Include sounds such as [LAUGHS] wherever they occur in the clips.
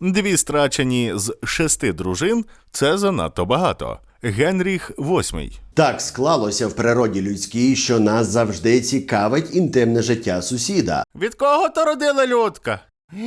Дві страчені з шести дружин це занадто багато. Генріх VIII. Так склалося в природі людській, що нас завжди цікавить інтимне життя сусіда. Від кого то родила людка? [GASPS]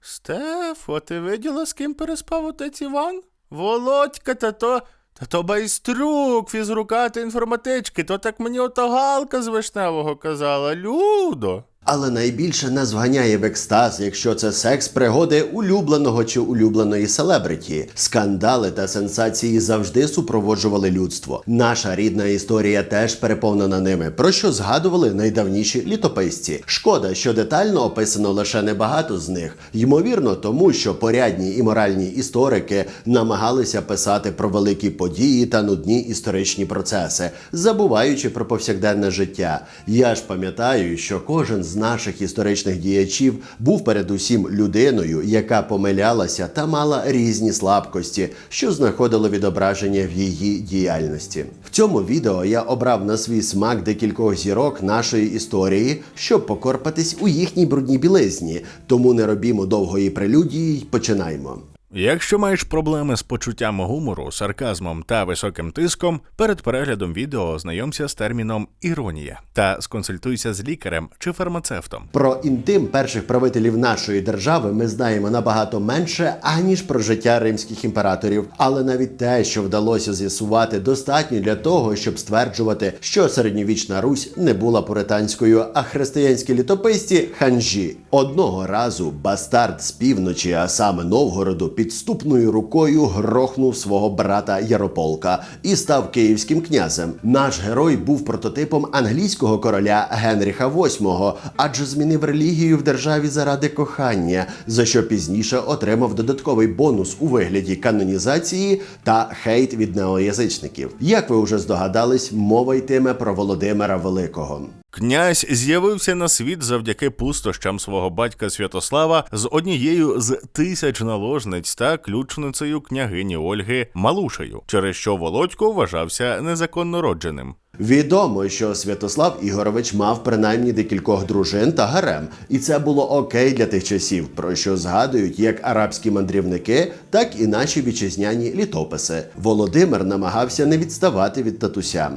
Стефо, ти виділа, з ким переспав отець Іван? Володька, та то. Та то байструк, фізрука та інформатички, то так мені ото Галка з Вишневого казала. Людо. Але найбільше нас вганяє в екстаз, якщо це секс пригоди улюбленого чи улюбленої селебриті. Скандали та сенсації завжди супроводжували людство. Наша рідна історія теж переповнена ними, про що згадували найдавніші літописці. Шкода, що детально описано лише небагато з них. Ймовірно, тому що порядні і моральні історики намагалися писати про великі події та нудні історичні процеси, забуваючи про повсякденне життя. Я ж пам'ятаю, що кожен з наших історичних діячів був передусім людиною, яка помилялася та мала різні слабкості, що знаходило відображення в її діяльності. В цьому відео я обрав на свій смак декількох зірок нашої історії, щоб покорпатись у їхній брудній білизні. Тому не робімо довгої прелюдії й починаймо. Якщо маєш проблеми з почуттям гумору, сарказмом та високим тиском, перед переглядом відео ознайомся з терміном іронія та сконсультуйся з лікарем чи фармацевтом. Про інтим перших правителів нашої держави ми знаємо набагато менше, аніж про життя римських імператорів. Але навіть те, що вдалося з'ясувати, достатньо для того, щоб стверджувати, що середньовічна Русь не була пуританською, а християнські літописці ханжі. Одного разу бастард з півночі, а саме Новгороду, підступною рукою грохнув свого брата Ярополка і став київським князем. Наш герой був прототипом англійського короля Генріха VIII, адже змінив релігію в державі заради кохання, за що пізніше отримав додатковий бонус у вигляді канонізації та хейт від неоязичників. Як ви вже здогадались, мова йтиме про Володимира Великого. Князь з'явився на світ завдяки пустощам свого батька Святослава з однією з тисяч наложниць та ключницею княгині Ольги Малушею, через що Володько вважався незаконно родженим. Відомо, що Святослав Ігорович мав принаймні декількох дружин та гарем, і це було окей для тих часів, про що згадують як арабські мандрівники, так і наші вітчизняні літописи. Володимир намагався не відставати від татуся.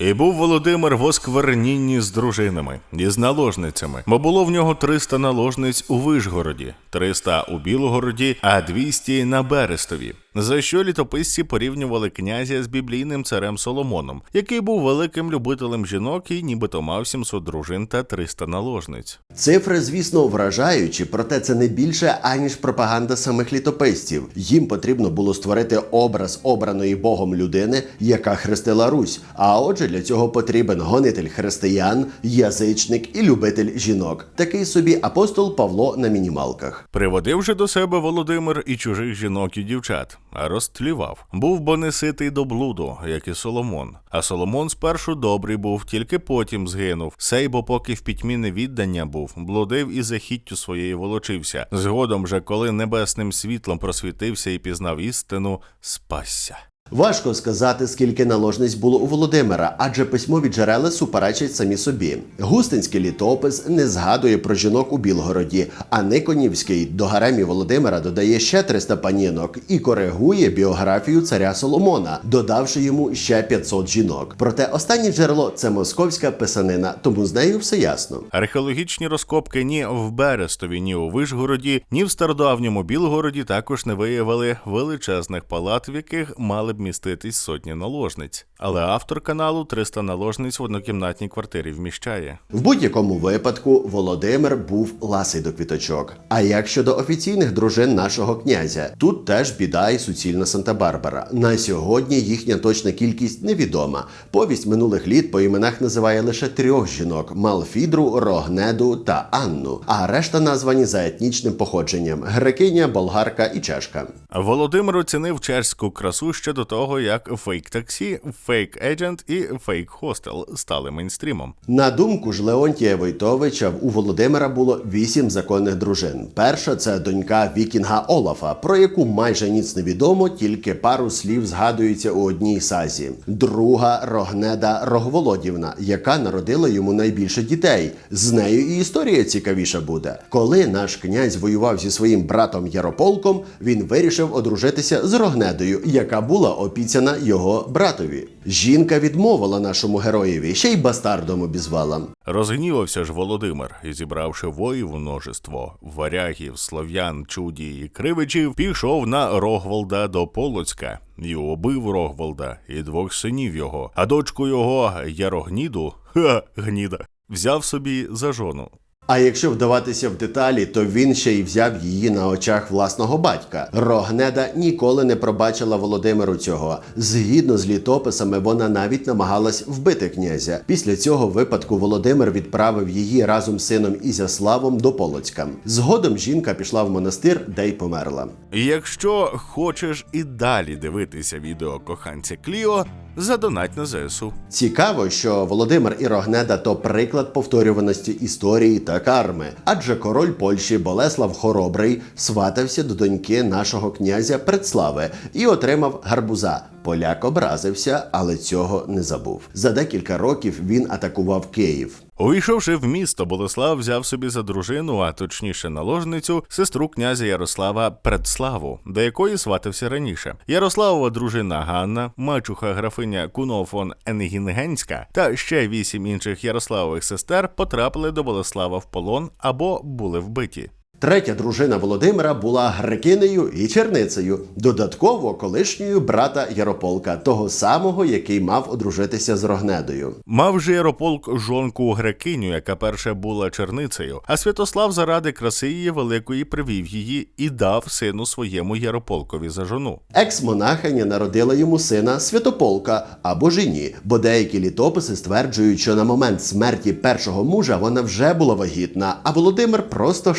І був Володимир в осквернінні з дружинами і з наложницями, бо було в нього 300 наложниць у Вишгороді, 300 у Білогороді, а 200 на Берестові. За що літописці порівнювали князя з біблійним царем Соломоном, який був великим любителем жінок і нібито мав 700 дружин та 300 наложниць. Цифри, звісно, вражаючі, проте це не більше аніж пропаганда самих літописців. Їм потрібно було створити образ обраної Богом людини, яка хрестила Русь. А отже, для цього потрібен гонитель християн, язичник і любитель жінок. Такий собі апостол Павло на мінімалках. Приводив же до себе Володимир і чужих жінок і дівчат, а розтлівав. Був бо не ситий до блуду, як і Соломон. А Соломон спершу добрий був, тільки потім згинув. Сей, бо поки в пітьмі невіддання був, блудив і захіттю своєї волочився. Згодом же, коли небесним світлом просвітився і пізнав істину, спасся. Важко сказати, скільки наложниць було у Володимира, адже письмові джерела суперечать самі собі. Густинський літопис не згадує про жінок у Білгороді, а Никонівський до гаремі Володимира додає ще 300 панінок і коригує біографію царя Соломона, додавши йому ще 500 жінок. Проте останнє джерело це московська писанина, тому з нею все ясно. Археологічні розкопки ні в Берестові, ні у Вишгороді, ні в стародавньому Білгороді також не виявили величезних палат, в яких мали б міститись сотні наложниць. Але автор каналу 300 наложниць в однокімнатній квартирі вміщає. В будь-якому випадку Володимир був ласий до квіточок. А як щодо офіційних дружин нашого князя, тут теж біда і суцільна Санта-Барбара. На сьогодні їхня точна кількість невідома. Повість минулих літ по іменах називає лише трьох жінок: Малфідру, Рогнеду та Анну. А решта названі за етнічним походженням: грекиня, болгарка і чешка. Володимир оцінив чеську красу ще до того, як фейк таксі, фейк еджент і фейк хостел стали мейнстрімом. На думку ж Леонтія Войтовича, у Володимира було вісім законних дружин. Перша це донька Вікінга Олафа, про яку майже ніц не відомо, тільки пару слів згадується у одній сазі. Друга Рогнеда Рогволодівна, яка народила йому найбільше дітей. З нею і історія цікавіша буде. Коли наш князь воював зі своїм братом Ярополком, він вирішив одружитися з Рогнедою, яка була опіцяна його братові. Жінка відмовила нашому героєві, ще й бастардом обізвала. Розгнівався ж Володимир і, зібравши воїв множество, варягів, слов'ян, чуді і кривичів, пішов на Рогволда до Полоцька і убив Рогволда і двох синів його, а дочку його Ярогніду, [LAUGHS] ха, гніда, взяв собі за жону. А якщо вдаватися в деталі, то він ще й взяв її на очах власного батька. Рогнеда ніколи не пробачила Володимиру цього. Згідно з літописами, вона навіть намагалась вбити князя. Після цього випадку Володимир відправив її разом з сином Ізяславом до Полоцька. Згодом жінка пішла в монастир, де й померла. Якщо хочеш і далі дивитися відео коханця Кліо, задонать на ЗСУ. Цікаво, що Володимир і Рогнеда то приклад повторюваності історії та карми, адже король Польщі Болеслав Хоробрий сватався до доньки нашого князя Предслави і отримав гарбуза. Поляк образився, але цього не забув. За декілька років він атакував Київ. Увійшовши в місто, Болеслав взяв собі за дружину, а точніше наложницю, сестру князя Ярослава Предславу, до якої сватався раніше. Ярославова дружина Ганна, мачуха графиня Кунофон Енгінгенська та ще вісім інших Ярославових сестер потрапили до Болеслава в полон або були вбиті. Третя дружина Володимира була грекинею і черницею, додатково колишньою брата Ярополка, того самого, який мав одружитися з Рогнедою. Мав же Ярополк жонку грекиню, яка перша була черницею, а Святослав заради краси її великої привів її і дав сину своєму Ярополкові за жону. Екс-монахиня народила йому сина Святополка або жені, бо деякі літописи стверджують, що на момент смерті першого мужа вона вже була вагітна, а Володимир просто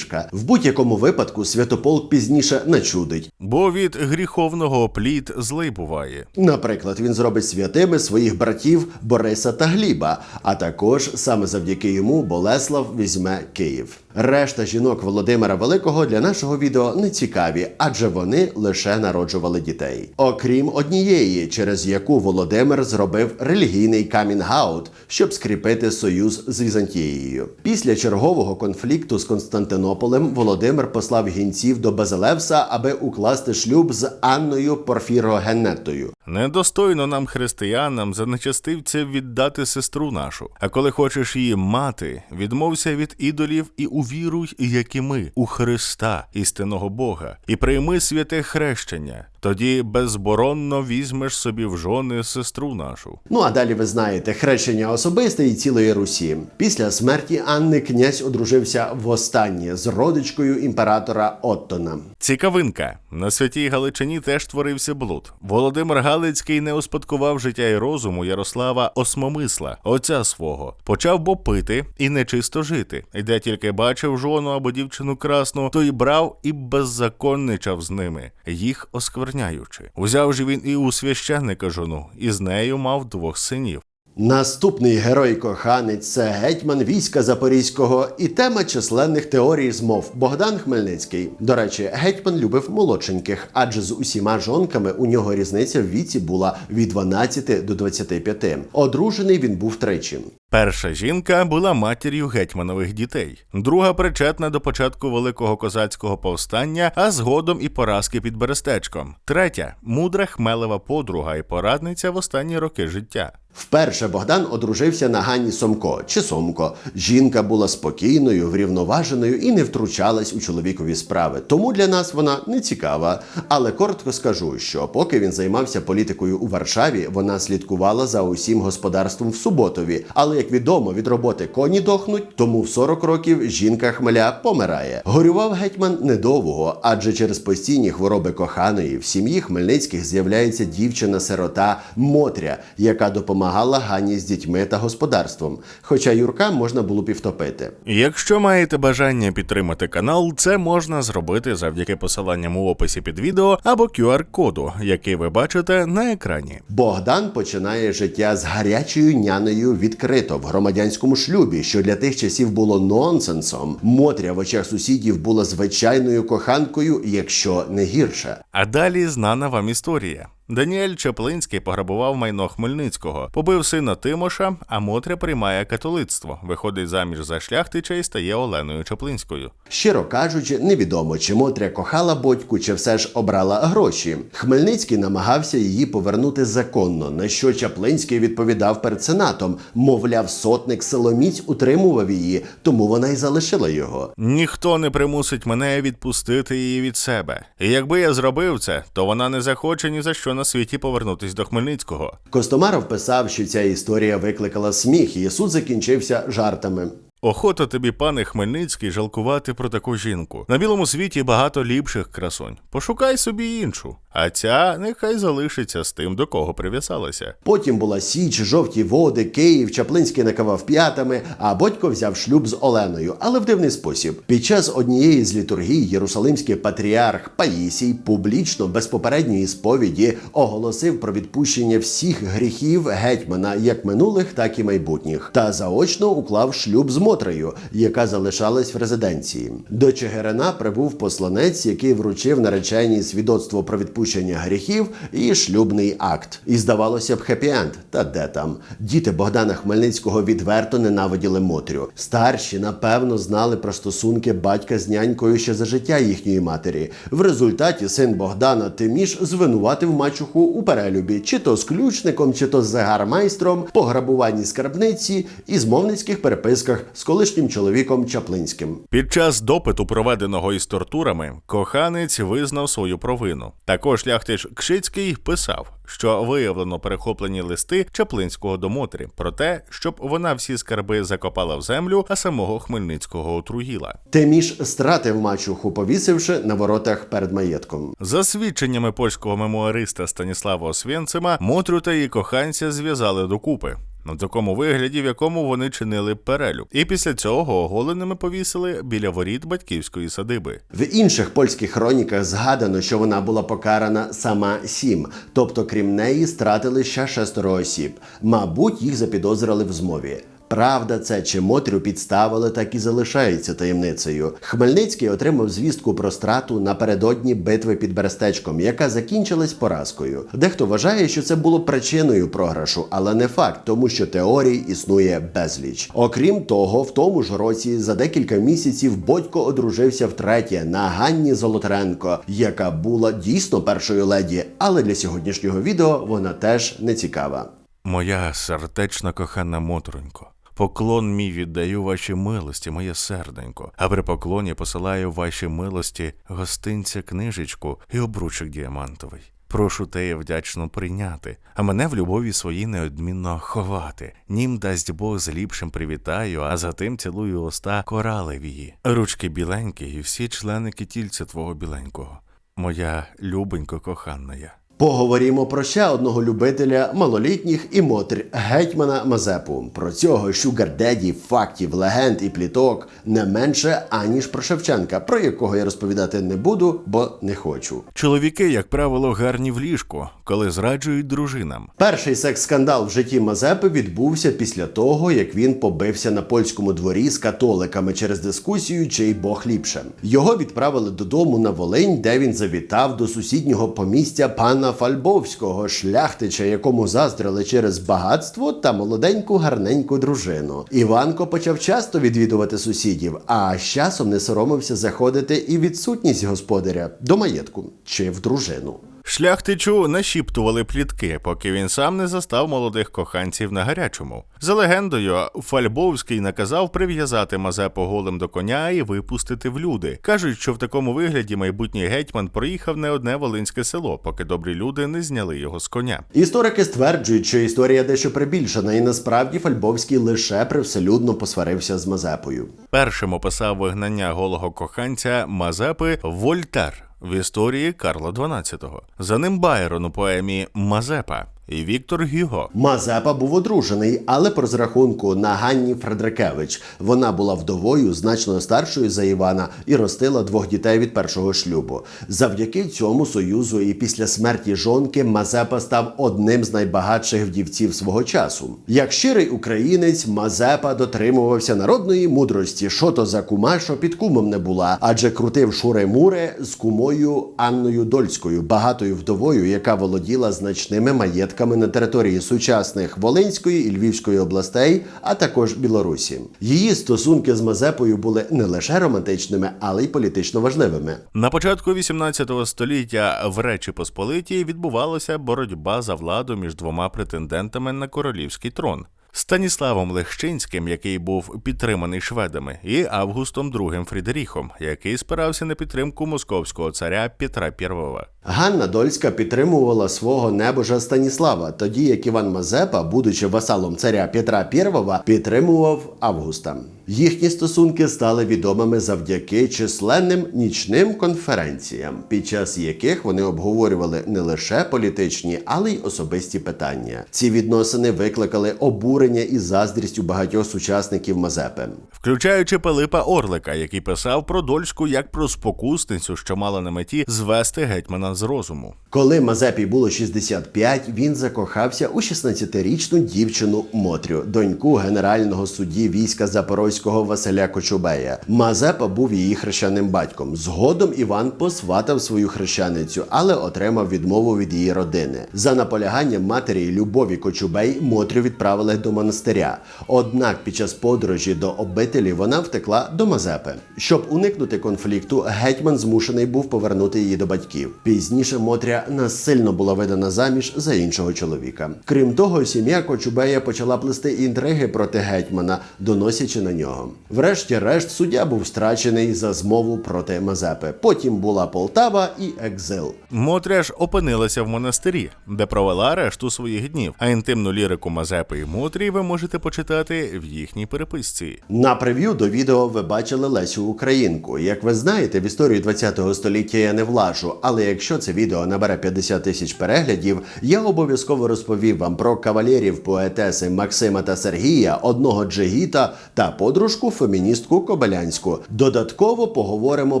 шалунішка. В будь-якому випадку Святополк пізніше начудить. Бо від гріховного плід злий буває. Наприклад, він зробить святими своїх братів Бориса та Гліба, а також саме завдяки йому Болеслав візьме Київ. Решта жінок Володимира Великого для нашого відео не цікаві, адже вони лише народжували дітей. Окрім однієї, через яку Володимир зробив релігійний камінг-аут, щоб скріпити союз з Візантією. Після чергового конфлікту з Константинополем Володимир послав гінців до Базилевса, аби укласти шлюб з Анною Порфірогенетою. Недостойно нам, християнам, за нечастивців віддати сестру нашу. А коли хочеш її мати, відмовся від ідолів і увіруй, як і ми, у Христа, істинного Бога, і прийми святе хрещення. Тоді безборонно візьмеш собі в жони сестру нашу. Ну а далі ви знаєте хрещення особисте і цілої Русі. Після смерті Анни князь одружився востаннє з родичкою імператора Оттона. Цікавинка на святій Галичині теж творився блуд. Володимир Галицький не успадкував життя і розуму Ярослава Осмомисла, отця свого, почав бо пити і нечисто жити. Де тільки бачив жону або дівчину красну, то й брав і беззаконничав з ними, їх оскверняючи. Узяв же він і у священника жону, і з нею мав двох синів. Наступний герой коханець це гетьман війська Запорізького і тема численних теорій змов Богдан Хмельницький. До речі, гетьман любив молодшеньких, адже з усіма жонками у нього різниця в віці була від 12 до 25. Одружений він був тричі. Перша жінка була матір'ю гетьманових дітей, друга причетна до початку великого козацького повстання, а згодом і поразки під Берестечком. Третя мудра хмелева подруга і порадниця в останні роки життя. Вперше Богдан одружився на Ганні Сомко чи Сомко. Жінка була спокійною, врівноваженою і не втручалась у чоловікові справи. Тому для нас вона не цікава. Але коротко скажу, що поки він займався політикою у Варшаві, вона слідкувала за усім господарством в Суботові. Але як відомо, від роботи коні дохнуть, тому в 40 років жінка хмеля помирає. Горював гетьман недовго, адже через постійні хвороби коханої в сім'ї Хмельницьких з'являється дівчина-сирота Мотря, яка допомагала Гані з дітьми та господарством. Хоча Юрка можна було б і втопити. Якщо маєте бажання підтримати канал, це можна зробити завдяки посиланням у описі під відео або QR-коду, який ви бачите на екрані. Богдан починає життя з гарячою няною відкрито в громадянському шлюбі, що для тих часів було нонсенсом. Мотря в очах сусідів була звичайною коханкою, якщо не гірше. А далі знана вам історія. Даніель Чаплинський пограбував майно Хмельницького, побив сина Тимоша, а Мотря приймає католицтво, виходить заміж за шляхтича і стає Оленою Чаплинською. Щиро кажучи, невідомо, чи Мотря кохала батьку, чи все ж обрала гроші. Хмельницький намагався її повернути законно, на що Чаплинський відповідав перед сенатом. Мовляв, сотник Соломіць утримував її, тому вона й залишила його. Ніхто не примусить мене відпустити її від себе. І якби я зробив це, то вона не захоче ні за що на світі повернутись до Хмельницького. Костомаров писав, що ця історія викликала сміх, і суд закінчився жартами. Охота тобі, пане Хмельницький, жалкувати про таку жінку. На білому світі багато ліпших красунь. Пошукай собі іншу. А ця нехай залишиться з тим, до кого прив'язалася. Потім була Січ, жовті води, Київ, Чаплинський накавав п'ятами, а батько взяв шлюб з Оленою, але в дивний спосіб. Під час однієї з літургій єрусалимський патріарх Паїсій публічно без попередньої сповіді оголосив про відпущення всіх гріхів гетьмана, як минулих, так і майбутніх, та заочно уклав шлюб з Мотрею, яка залишалась в резиденції. До Чигирина прибув посланець, який вручив нареченій свідоцтво про відпущення гріхів і шлюбний акт. І здавалося б, хеппі-енд. Та де там? Діти Богдана Хмельницького відверто ненавиділи Мотрю. Старші, напевно, знали про стосунки батька з нянькою ще за життя їхньої матері. В результаті син Богдана Тиміш звинуватив мачуху у перелюбі, чи то з ключником, чи то з загармайстром, пограбуванні скарбниці і змовницьких переписках з колишнім чоловіком Чаплинським. Під час допиту, проведеного із тортурами, коханець визнав свою провину. Також шляхтич Кшицький писав, що виявлено перехоплені листи Чаплинського до Мотрі про те, щоб вона всі скарби закопала в землю, а самого Хмельницького отруїла. Тиміш стратив мачуху, повісивши на воротах перед маєтком. За свідченнями польського мемуариста Станіслава Освєнцима, Мотрю та її коханця зв'язали докупи. На такому вигляді, в якому вони чинили перелюб, і після цього оголеними повісили біля воріт батьківської садиби. В інших польських хроніках згадано, що вона була покарана сама сім, тобто крім неї стратили ще шестеро осіб. Мабуть, їх запідозрили в змові. Правда, це чи Мотрю підставили, так і залишається таємницею. Хмельницький отримав звістку про страту напередодні битви під Берестечком, яка закінчилась поразкою. Дехто вважає, що це було причиною програшу, але не факт, тому що теорій існує безліч. Окрім того, в тому ж році за декілька місяців Бодько одружився втретє на Ганні Золотаренко, яка була дійсно першою леді, але для сьогоднішнього відео вона теж не цікава. Моя сердечно кохана Мотрунько. Поклон мій віддаю вашій милості, моє серденько, а при поклоні посилаю вашій милості гостинця книжечку і обручок діамантовий. Прошу теє вдячно прийняти, а мене в любові своїй неодмінно ховати. Нім дасть Бог з ліпшим привітаю, а затим цілую уста коралевії, ручки біленькі і всі членики тільця твого біленького. Моя любонько кохана я. Поговоримо про ще одного любителя малолітніх і мотрь гетьмана Мазепу. Про цього шугардеді, фактів, легенд і пліток не менше аніж про Шевченка, про якого я розповідати не буду, бо не хочу. Чоловіки, як правило, гарні в ліжку, коли зраджують дружинам. Перший секс-скандал в житті Мазепи відбувся після того, як він побився на польському дворі з католиками через дискусію, чий Бог ліпше. Його відправили додому на Волинь, де він завітав до сусіднього помістя пана Фальбовського, шляхтича, якому заздрили через багатство та молоденьку гарненьку дружину. Іванко почав часто відвідувати сусідів, а з часом не соромився заходити і відсутність господаря до маєтку чи в дружину. Шляхтичу нашіптували плітки, поки він сам не застав молодих коханців на гарячому. За легендою, Фальбовський наказав прив'язати Мазепу голим до коня і випустити в люди. кажуть, що в такому вигляді майбутній гетьман проїхав не одне волинське село, поки добрі люди не зняли його з коня. Історики стверджують, що історія дещо прибільшена, і насправді Фальбовський лише привселюдно посварився з Мазепою. Першим описав вигнання голого коханця Мазепи Вольтер в історії Карла XII. За ним Байрон у поемі Мазепа і Віктор Гюго. Мазепа був одружений, але по розрахунку на Ганні Фредрикевич. Вона була вдовою, значно старшою за Івана, і ростила двох дітей від першого шлюбу. Завдяки цьому союзу і після смерті жонки Мазепа став одним з найбагатших вдівців свого часу. Як щирий українець, Мазепа дотримувався народної мудрості, що то за кума, що під кумом не була, адже крутив шури-мури з кумою Анною Дольською, багатою вдовою, яка володіла значними маєтками на території сучасних Волинської і Львівської областей, а також Білорусі. Її стосунки з Мазепою були не лише романтичними, але й політично важливими. На початку 18 століття в Речі Посполитій відбувалася боротьба за владу між двома претендентами на королівський трон. Станіславом Лехчинським, який був підтриманий шведами, і Августом II Фрідеріхом, який спирався на підтримку московського царя Петра I. Ганна Дольська підтримувала свого небожа Станіслава, тоді як Іван Мазепа, будучи васалом царя Петра I, підтримував Августа. Їхні стосунки стали відомими завдяки численним нічним конференціям, під час яких вони обговорювали не лише політичні, але й особисті питання. Ці відносини викликали обурення і заздрість у багатьох сучасників Мазепи. Включаючи Пилипа Орлика, який писав про Дольську як про спокусницю, що мала на меті звести гетьмана з розуму. Коли Мазепі було 65, він закохався у 16-річну дівчину Мотрю, доньку генерального судді війська Запорозького Василя Кочубея. Мазепа був її хрещеним батьком. Згодом Іван посватав свою хрещеницю, але отримав відмову від її родини. За наполяганням матері Любові Кочубей Мотрю відправили до монастиря. Однак під час подорожі до обителі вона втекла до Мазепи. Щоб уникнути конфлікту, гетьман змушений був повернути її до батьків. Пізніше Мотря насильно була видана заміж за іншого чоловіка. Крім того, сім'я Кочубея почала плести інтриги проти гетьмана, доносячи на нього. Врешті-решт, суддя був страчений за змову проти Мазепи. Потім була Полтава і екзил. Мотря ж опинилася в монастирі, де провела решту своїх днів. А інтимну лірику Мазепи і Мотрі ви можете почитати в їхній переписці. На прев'ю до відео ви бачили Лесю Українку. Як ви знаєте, в історію 20-го століття я не влажу, але якщо це відео набере 50 тисяч переглядів, я обов'язково розповім вам про кавалерів поетеси Максима та Сергія, одного джигіта та подружку феміністку Кобилянську. Додатково поговоримо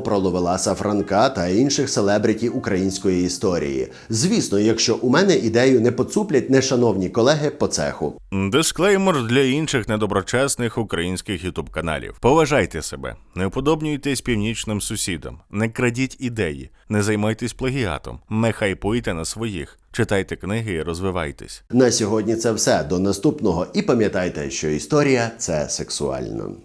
про Ловеласа Франка та інших селебриті української історії. Звісно, якщо у мене ідею не поцуплять нешановні колеги по цеху. Дисклеймер для інших недоброчесних українських ютуб каналів. Поважайте себе, не уподобнюйтесь північним сусідам, не крадіть ідеї, не займайтесь плагіатом, не хайпуйте на своїх, читайте книги і розвивайтесь. На сьогодні це все. До наступного. І пам'ятайте, що історія це сексуально.